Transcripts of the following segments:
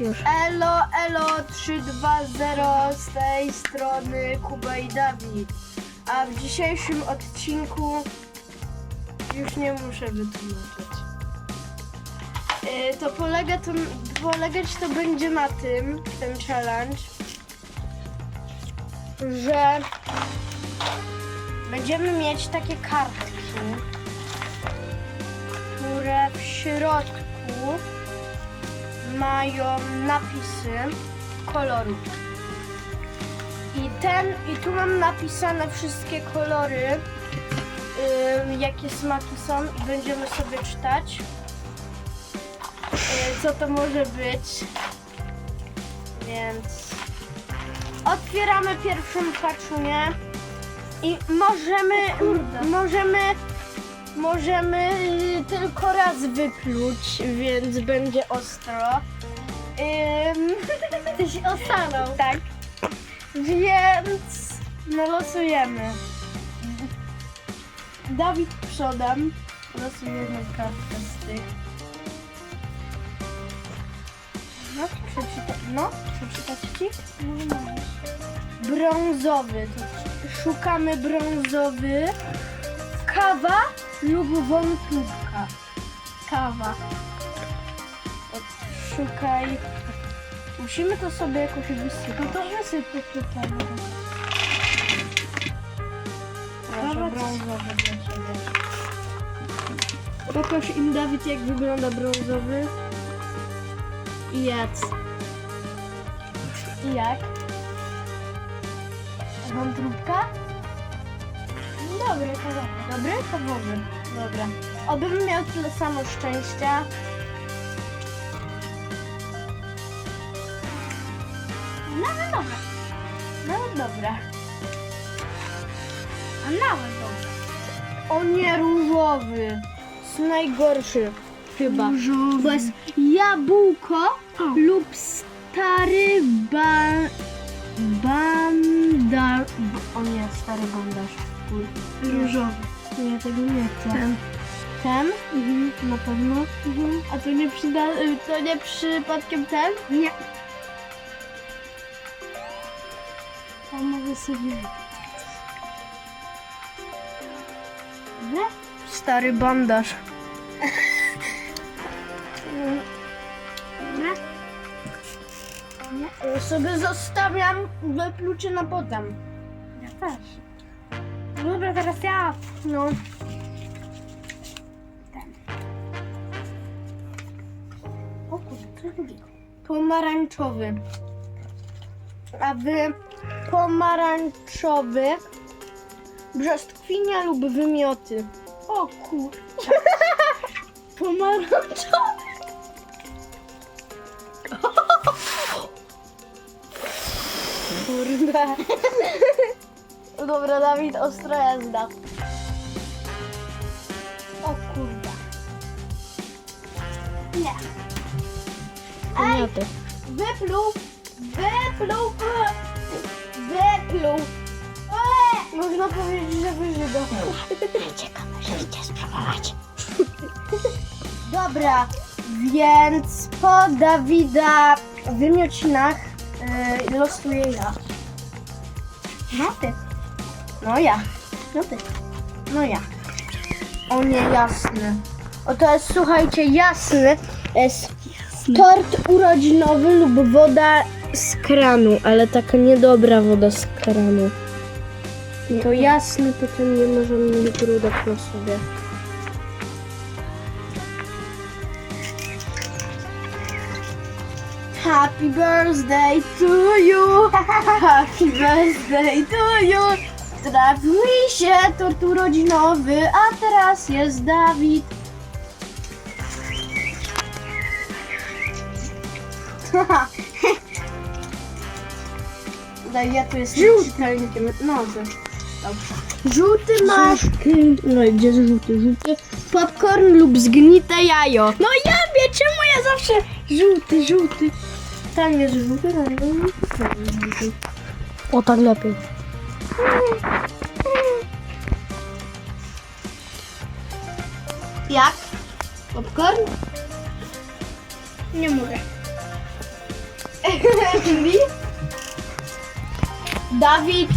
Już. Elo, elo, 320 z tej strony Kuba i Dawid. A w dzisiejszym odcinku już nie muszę wytłumaczyć. Yy, To polega to, polegać to będzie na tym, ten challenge, że będziemy mieć takie kartki, które w środku mają napisy kolorów. I ten, i tu mam napisane wszystkie kolory, ym, jakie smaki są i będziemy sobie czytać. Yy, co to może być? Więc otwieramy pierwszą paczunię i możemy, możemy Możemy y, tylko raz wypluć, więc będzie ostro. Ym, Tyś ostanął. tak. Więc no losujemy. Dawid przodem. Losuję jedną kartkę z tych. No, przeczyta... no, przeczytać ci? Brązowy. To szukamy brązowy. Kawa lub wątróbka. Kawa. Szukaj. Musimy to sobie jakoś wysypać. No to wysyp tutaj. Proszę, brązowy. Pokaż im Dawid jak wygląda brązowy. I jedz. I jak? Wątróbka? Dobry kawałek. Dobry? Kawowy. Dobra. Obym miał tyle samo szczęścia. Nawet dobre. No dobra. A nawet dobre. O nie, różowy. Jest najgorszy. Chyba. Różowy. Bo jest jabłko lub stary ba... bandar... O nie, stary bandaż. Różowy. Nie, tego nie chcę. Ten. Ten? Mhm, na pewno. A to nie przyda... y, to nie przypadkiem ten? Nie. To mogę sobie... Nie? Stary bandaż. Nie. Ja sobie zostawiam wyplucie na potem. Ja też. Dobra, teraz ja. No. Ten. O kurde, coś drugiego. Pomarańczowy. A wy pomarańczowy brzostwinia lub wymioty. O kurde. Pomarańczowy. Kurde. Dobra, Dawid, ostra jazda. O kurde. Nie. Wymioty. Wypluł. Wypluł. Wypluł. Można powiedzieć, że wyżygał. Ciekawe, że idzie spróbować. Dobra, więc po Dawida wymiocinach yy, losuję ja. No ty. No ja. No ty. No ja. O nie, jasny. O to jest, słuchajcie, jasny. Jest tort urodzinowy lub woda z kranu, ale taka niedobra woda z kranu. To jasny, potem nie możemy mieć brudek na sobie. Happy birthday to you! Happy birthday to you! Trafił mi się tort urodzinowy, a teraz jest Dawid. Daj, ja tu jestem czytelnikiem. No, dobrze. Dobrze. Żółty masz. No i gdzie jest żółty? Żółty. Popcorn lub zgnite jajo. No ja wiem, czemu ja zawsze żółty, żółty. Tam jest żółty, tam jest żółty, tam jest żółty. O, tak lepiej. Jak? Popcorn? Nie mówię. Czyli Dawid.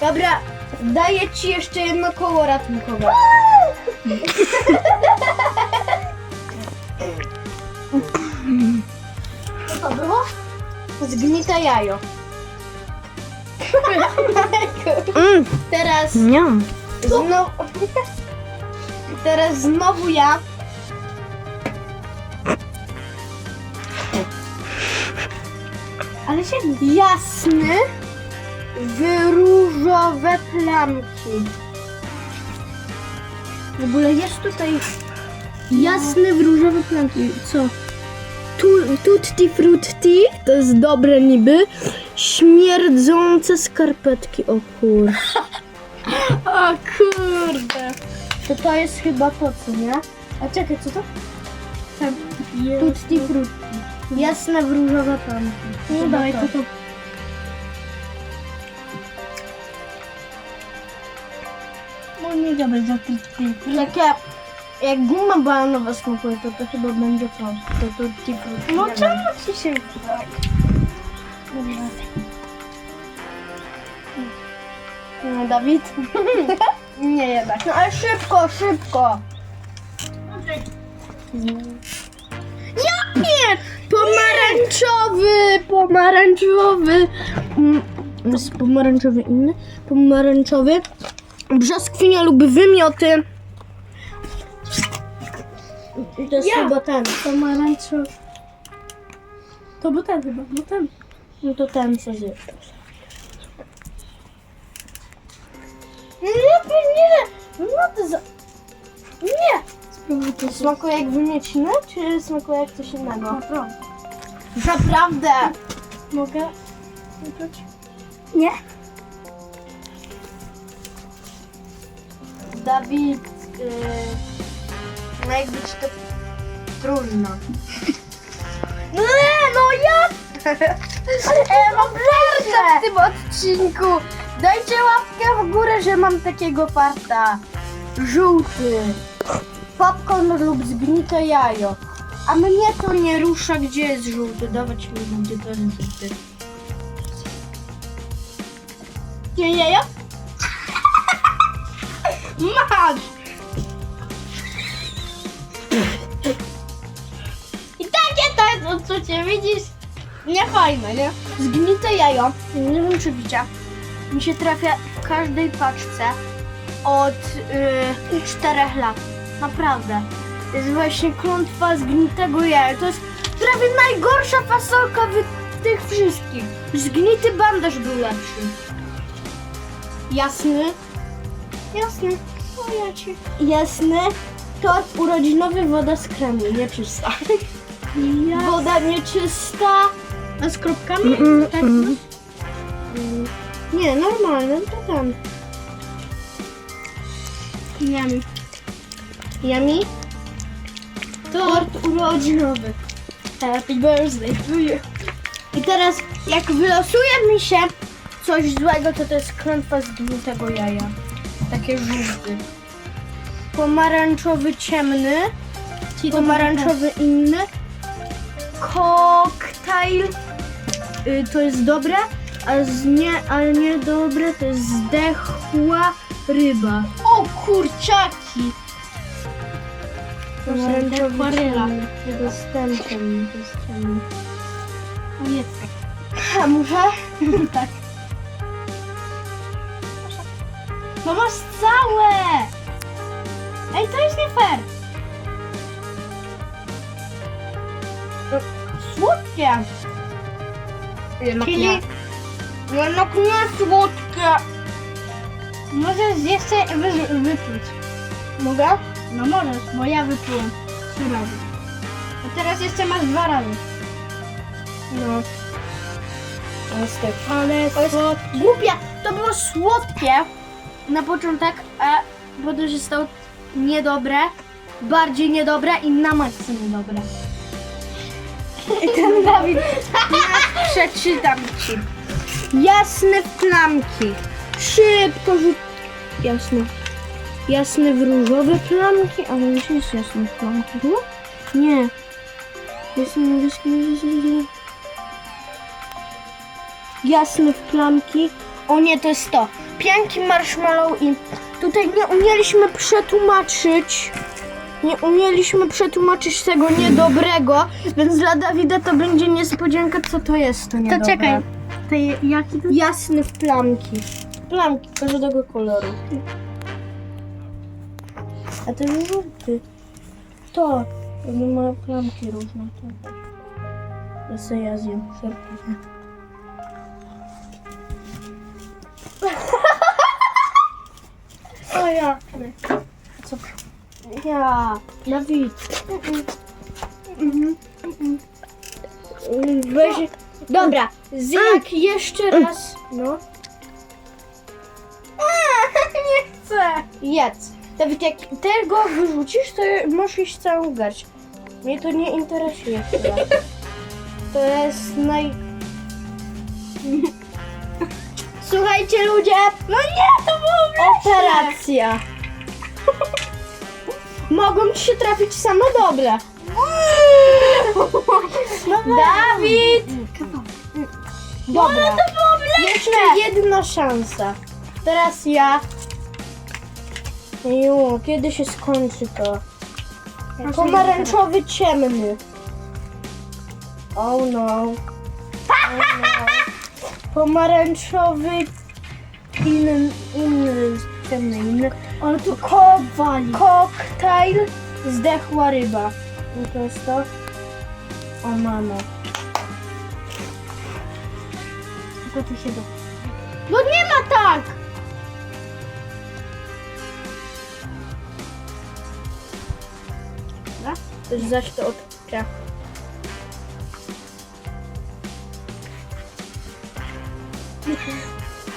Dobra, daję ci jeszcze jedno koło ratunkowe. Co to było? Zgnite jajo. Mm, Teraz nie. znowu, teraz znowu ja. Ale się jasny w różowe plamki. W ogóle jest tutaj jasny w różowe plamki. Co? Tu, tutti frutti, to jest dobre niby. Śmierdzące skarpetki, o kur. O kurde. To to jest chyba to, co nie? A czekaj, co to? Tam Tutti frutti. Jasne w różowe plamki. No dawaj, to to. No nie gadaj za ty, ty. Takie, jak guma bananowa smakuje, to to chyba będzie to. To tutti frutti. No Nie czemu ci się tak? No, Dawid? nie jednak. No ale szybko, szybko. Jak nie? Pomarańczowy, pomarańczowy. Mm, Jest pomarańczowy inny? Pomarańczowy. Brzoskwinia lub wymioty. I to jest Ja. chyba ten. Pomarańczowy. To był ten chyba, no ten. No to ten co zjesz. Nie, nie, no to za... Nie! Spróbuj to Smakuje jak wymieciny, czy smakuje jak coś innego? Naprawdę. Naprawdę! Mogę? Wyczuć? Nie. Dawid, yy, no jakby ci to trudno. Nie, no ja! E, mam żartę w tym odcinku! Dajcie łapkę w górę, że mam takiego farta. Żółty. Popcorn lub zgnite jajo. A mnie to nie rusza, gdzie jest żółty. Dawać mi, gdzie to jest żółty. Nie jajo? Masz! I takie to jest odczucie, widzisz? Nie fajne, nie? Zgnite jajo, nie wiem czy widzicie, mi się trafia w każdej paczce od yy, 4 lat. Naprawdę. To jest właśnie klątwa zgnitego jaja. To jest prawie najgorsza fasolka w tych wszystkich. Zgnity bandaż był lepszy. Jasny. Jasny. O ja ci. Jasny. Tort urodzinowy, woda z kremu, nieczysta. Ja. Woda nieczysta. A z kropkami? Mm, tak, mm. Mm, Nie, normalny, to tam. Yummy. Yummy. Tort urodzinowy. Happy birthday to you. I teraz, jak wylosuje mi się coś złego, to to jest klątwa zgnitego jaja. Takie żółty. Pomarańczowy ciemny. Pomarańczowy inny. Koktajl. Y, to jest dobre, a z nie, ale niedobre to jest zdechła ryba. O kurczaki! Pomarańczowy ryba. ciemny. To jest ten ciemny, to jest ciemny. O, jest. A muszę? tak. No masz całe! Ej, to jest nie fair! Słodkie! Czyli-. Jednak nie słodkie! Możesz jeszcze wy, wypluć. Mogę? No możesz, bo ja wyplułem trzy razy. A teraz jeszcze masz dwa razy. No. Niestety. Ale jest głupie. To było słodkie na początek, a potem się stało niedobre, bardziej niedobre i na maksa niedobre. I ten Dawid, przeczytam ci. Jasne plamki. Szybko rzut... Jasne. Jasne w różowe plamki, ale już jest jasne w plamki, no? Nie. Jest niebieski, niebieski. Jasny w plamki. O nie, to jest to. Pianki marshmallow i tutaj nie umieliśmy przetłumaczyć. Nie umieliśmy przetłumaczyć tego niedobrego, więc dla Dawida to będzie niespodzianka, co to jest to To niedobre. czekaj. To je- jaki to Jasny w plamki. Plamki każdego koloru. A ten żółty. To. On ma plamki różne. To też. Ja sobie ja zjem. O ja. Ja. Dawid. Mhm. Mhm. Weź. Dobra, zjak jeszcze raz. No. Nie chcę. Jedz. Dawid, jak tego wyrzucisz, to możesz iść całą garść. Mnie to nie interesuje chyba. To jest naj... Słuchajcie ludzie! No nie, to było Operacja. Mogą ci się trafić same dobre. Dawid! Dobra. Jeszcze jedna szansa. Teraz ja. Ju, kiedy się skończy to? Pomarańczowy ciemny. Oh no. Oh no. Pomarańczowy inny, inny, ciemny, inny. Ale tu kowali. Koktajl zdechła ryba. I to jest to. O mamo. Tylko tu się do... No nie ma tak! Zaś to odczucia.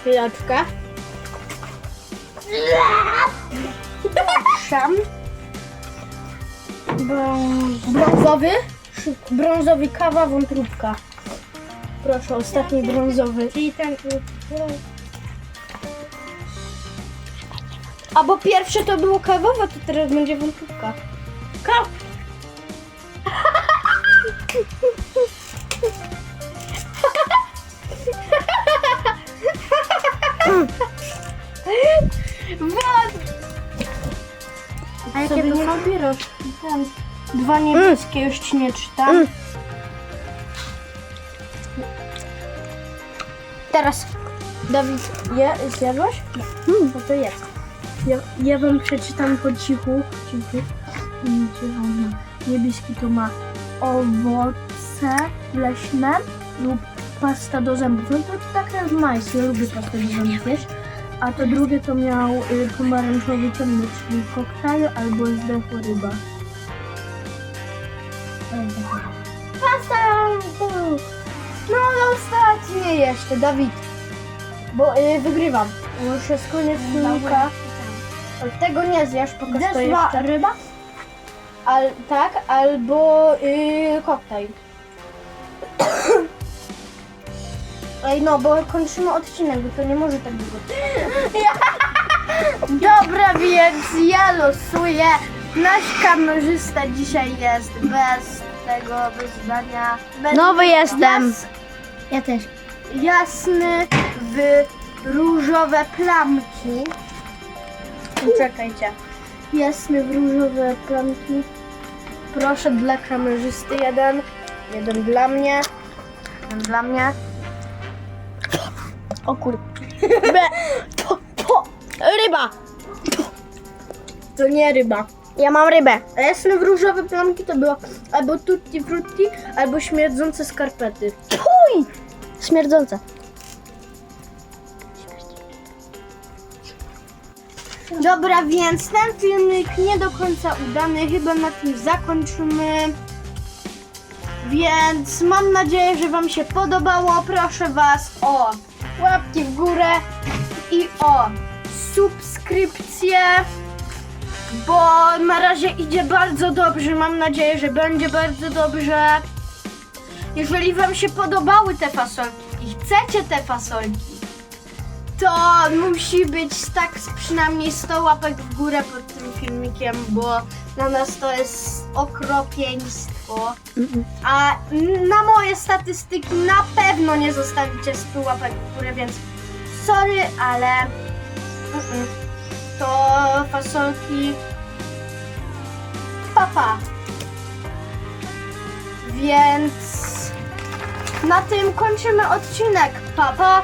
Chwileczkę. Szam. Brąz- Brązowy. Brązowy kawa, wątróbka. Proszę, ostatni brązowy. Czyli ten... A bo pierwsze to było kawowe, to teraz będzie wątróbka. Kaw! A jakie Sobie to nie są? Ten. Dwa niebieskie, już ci nie czytam. Teraz, Dawid, je, zjadłeś? No to jest. Ja, ja wam przeczytam po cichu. Mm, cicho. Niebieski to ma owoce leśne lub pasta do zębów. No to tak jak majs, ja lubię pastę do zębów, wiesz? A to drugie to miał y, pomarańczowy ciemny, czyli koktajl albo zdechła ryba. Pasta! No ale ostatnie jeszcze, Dawid. Bo y, wygrywam. Już jest koniec filmika. Tego nie zjesz, pokaż to Zeszła jeszcze. ryba? Al, tak, albo y, koktajl. Ej, no, bo kończymy odcinek, bo to nie może tak długo Dobra, więc ja losuję. Nasz kamerzysta dzisiaj jest bez tego wyzwania. Bez Nowy jestem. Jas, Ja też. jasny w różowe plamki. Czekajcie. Jasny w różowe plamki. Proszę dla kamerzysty jeden. Jeden dla mnie. Jeden dla mnie. O kur... Be. To, to. Ryba! To nie ryba. Ja mam rybę. A jasne w różowe plamki to było albo tutti frutti, albo śmierdzące skarpety. Uj! Śmierdzące. Dobra, więc ten filmik nie do końca udany, chyba na tym zakończymy. Więc mam nadzieję, że Wam się podobało. Proszę Was o łapki w górę i o subskrypcję, bo na razie idzie bardzo dobrze. Mam nadzieję, że będzie bardzo dobrze. Jeżeli Wam się podobały te fasolki i chcecie te fasolki, to musi być tak przynajmniej 100 łapek w górę pod tym filmikiem, bo dla nas to jest okropieństwo. A na moje statystyki na pewno nie zostawicie 100 łapek w górę, więc sorry, ale to fasolki papa. Więc na tym kończymy odcinek. Papa.